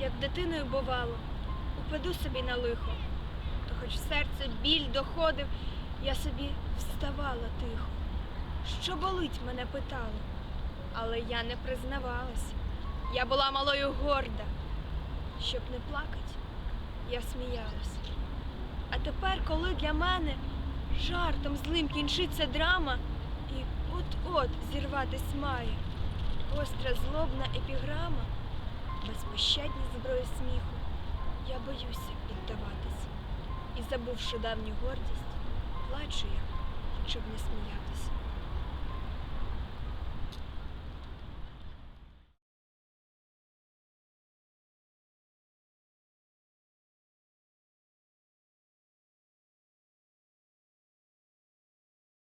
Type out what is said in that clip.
як дитиною бувало, упаду собі на лихо, то хоч серце біль доходив, я собі вставала тихо. Що болить, мене питало, але я не признавалась. Я була малою горда. Щоб не плакать, я сміялась. А тепер, коли для мене жартом злим кінчиться драма, і от-от зірватись має, гостра злобна епіграма, безпощадні зброї сміху, я боюся піддаватись. І забувши давню гордість, плачу я, щоб не сміятись.